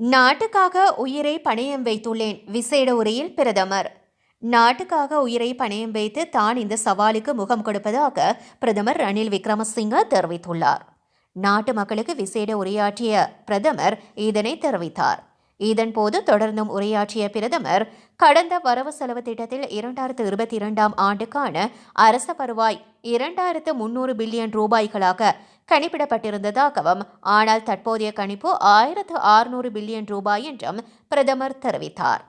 நாட்டுக்காக உயிரை பணயம் வைத்துள்ளேன் விசேட உரையில் பிரதமர். நாட்டுக்காக உயிரை பணயம் வைத்து தான் இந்த சவாலுக்கு முகம் கொடுப்பதாக பிரதமர் ரணில் விக்ரமசிங்க தெரிவித்துள்ளார். நாட்டு மக்களுக்கு விசேட உரையாற்றிய பிரதமர் இதனை தெரிவித்தார். இதன்போது தொடர்ந்தும் உரையாற்றிய பிரதமர் கடந்த வரவு செலவு திட்டத்தில் இரண்டாயிரத்து இருபத்தி இரண்டாம் ஆண்டுக்கான அரச வருவாய் இரண்டாயிரத்து முன்னூறு பில்லியன் ரூபாய்களாக கணிப்பிடப்பட்டிருந்ததாகவும் ஆனால் தற்போதைய கணிப்பு ஆயிரத்து ஆறுநூறு பில்லியன் ரூபாய் என்றும் பிரதமர் தெரிவித்தார்.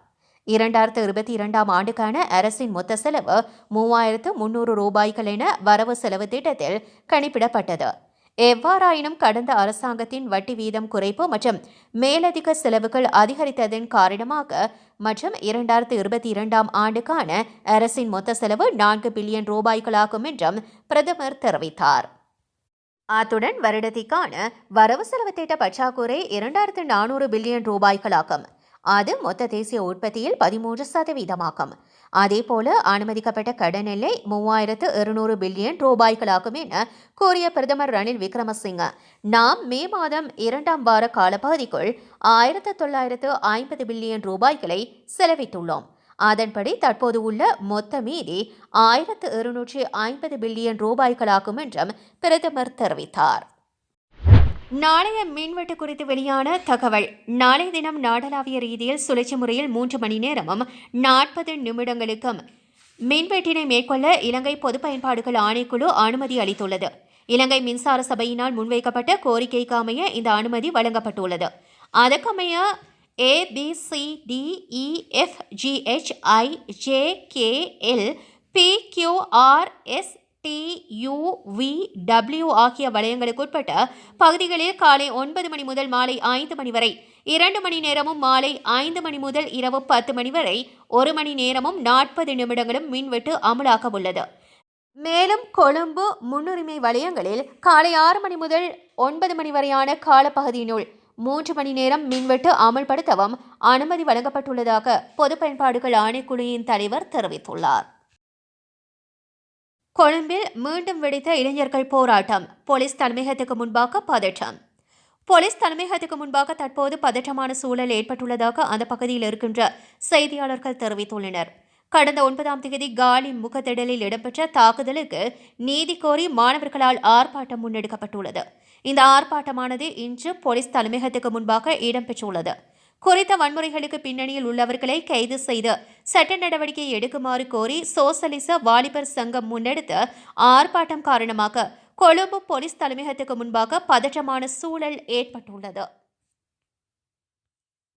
இரண்டாயிரத்து இருபத்தி இரண்டாம் ஆண்டுக்கான அரசின் மொத்த செலவு மூவாயிரத்து முன்னூறு ரூபாய்கள் என வரவு செலவு திட்டத்தில் கணிப்பிடப்பட்டது. எவ்வாறாயினும் கடந்த அரசாங்கத்தின் வட்டி வீதம் குறைப்பு மற்றும் மேலதிக செலவுகள் அதிகரித்ததன் காரணமாக மற்றும் இரண்டாயிரத்து இருபத்தி இரண்டாம் ஆண்டுக்கான அரசின் மொத்த செலவு நான்கு பில்லியன் ரூபாய்களாகும் என்றும் பிரதமர் தெரிவித்தார். அத்துடன் வருடத்திற்கான வரவு செலவு திட்ட பற்றாக்குறை இரண்டாயிரத்து நானூறு பில்லியன் ரூபாய்களாகும். அது மொத்த தேசிய உற்பத்தியில் பதிமூன்று சதவீதமாகும். அதேபோல அனுமதிக்கப்பட்ட கடன் எல்லை மூவாயிரத்து இருநூறு பில்லியன் ரூபாய்களாகும் என கூறிய பிரதமர் ரணில் விக்ரமசிங்க. நாம் மே மாதம் இரண்டாம் வார காலப்பகுதிக்குள் ஆயிரத்து தொள்ளாயிரத்து ஐம்பது பில்லியன் ரூபாய்களை செலவிட்டுள்ளோம். அதன்படி தற்போது உள்ள மொத்த மீதி ஆயிரத்து இருநூற்றி ஐம்பது பில்லியன் ரூபாய்களாகும் என்றும் பிரதமர் தெரிவித்தார். நாளைய மின்வெட்டு குறித்து வெளியான தகவல். நாளைய தினம் நாடளாவிய ரீதியில் சுழற்சி முறையில் மூன்று மணி நேரமும் நாற்பது நிமிடங்களுக்கும் மின்வெட்டினை மேற்கொள்ள இலங்கை பொது பயன்பாடுகள் ஆணைக்குழு அனுமதி அளித்துள்ளது. இலங்கை மின்சார சபையினால் முன்வைக்கப்பட்ட கோரிக்கைக்கு அமைய இந்த அனுமதி வழங்கப்பட்டுள்ளது. அதற்கமைய A B C D E F G H I J K L P Q R S T U V W ஆகிய வலயங்களுக்குட்பட்ட பகுதிகளில் காலை ஒன்பது மணி முதல் மாலை ஐந்து மணி வரை இரண்டு மணி நேரமும் மாலை ஐந்து மணி முதல் இரவு பத்து மணி வரை ஒரு மணி நேரமும் நாற்பது நிமிடங்களும் மின்வெட்டு அமலாக உள்ளது. மேலும் கொழும்பு முன்னுரிமை வலயங்களில் காலை ஆறு மணி முதல் ஒன்பது மணி வரையான காலப்பகுதியினுள் மூன்று மணி நேரம் மின்வெட்டு அமல்படுத்தவும் அனுமதி வழங்கப்பட்டுள்ளதாக பொது பயன்பாடுகள் ஆணைக்குழுவின் தலைவர் தெரிவித்துள்ளார். கொழும்பில் மீண்டும் வெடித்த இளைஞர்கள் போராட்டம். போலீஸ் தலைமையகத்துக்கு முன்பாக பதற்றம். போலீஸ் தலைமையகத்துக்கு முன்பாக தற்போது பதற்றமான சூழல் ஏற்பட்டுள்ளதாக அந்த பகுதியில் இருக்கின்ற செய்தியாளர்கள் தெரிவித்துள்ளனர். கடந்த ஒன்பதாம் தேதி காலி முகத்திடலில் இடம்பெற்ற தாக்குதலுக்கு நீதி கோரி மாணவர்களால் ஆர்ப்பாட்டம் முன்னெடுக்கப்பட்டுள்ளது. இந்த ஆர்ப்பாட்டமானது இன்று போலீஸ் தலைமையகத்துக்கு முன்பாக இடம்பெற்றுள்ளது. குறித்த வன்முறைகளுக்கு பின்னணியில் உள்ளவர்களை கைது செய்து சட்ட நடவடிக்கை எடுக்குமாறு கோரி சோசலிச வாலிபர் சங்கம் முன்னெடுத்த ஆர்ப்பாட்டம் காரணமாக கொழும்பு போலீஸ் தலைமையகத்துக்கு முன்பாக பதற்றமான சூழல் ஏற்பட்டுள்ளது.